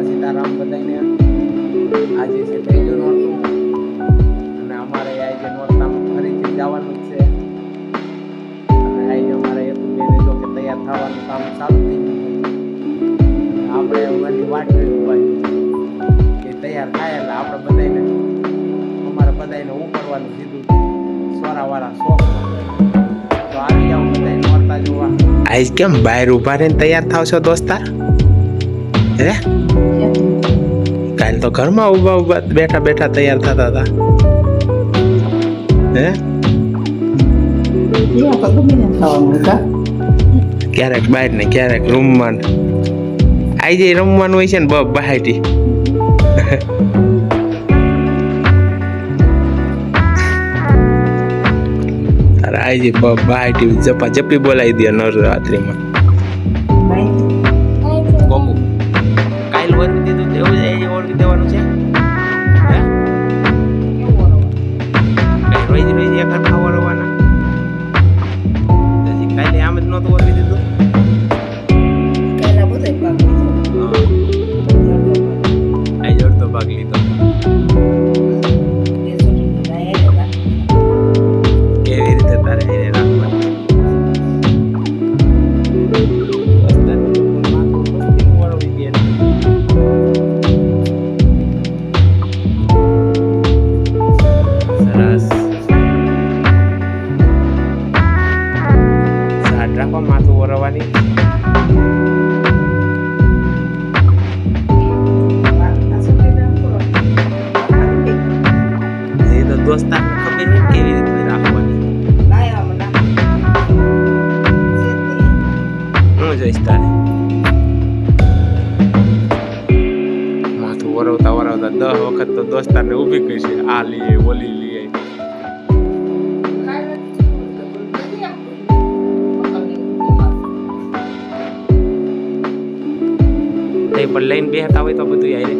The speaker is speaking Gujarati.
બાપા સીતારામ બધાને આજે છે ત્રીજું નોરતું. અને અમારે આજે નોરતામાં ફરીથી જવાનું છે. અને આજે અમારે હેતુબેને જો કે તૈયાર થવાનું કામ ચાલુ થઈ ગયું આપણે એમની વાટ જોઈ હોય કે તૈયાર થાય એટલે આપણે બધાને અમારે બધાને ઉપરવાનું સીધું સોરાવાળા શોખ તો આવી જાવ બધા નોરતા જોવા. કેમ બહાર ઊભા રહીને તૈયાર થાવ છો દોસ્તાર? હે? કાલ તો ઘરમાં ઊભા ઊભા બેઠા બેઠા તૈયાર થતા હતા. હે? ક્યારેક બહાર ને ક્યારેક રૂમમાં ને. આઈ જે રમવાનું હોય છે ને બબ બહાટી આજે બહાટી જપા જપી બોલાવી દે નવરાત્રિમાં. કાલ દીધું એવું જ વરવી દેવાનું છે. રોજ રોજ એક ખાવા વરવાના પછી કાલે આમ જ નહોતું ઓળખી દીધું. સાટ માથું ઓરવાની. દોસ્તાર ખબર હોય ને કેવી હું જોઈશ માથું વરવતા વરવતા દસ વખત તો દોસ્તારને ઊભી કરશે આ લઈએ ઓલી લઈએ પણ લઈને બેહતા હોય તો બધું આઈ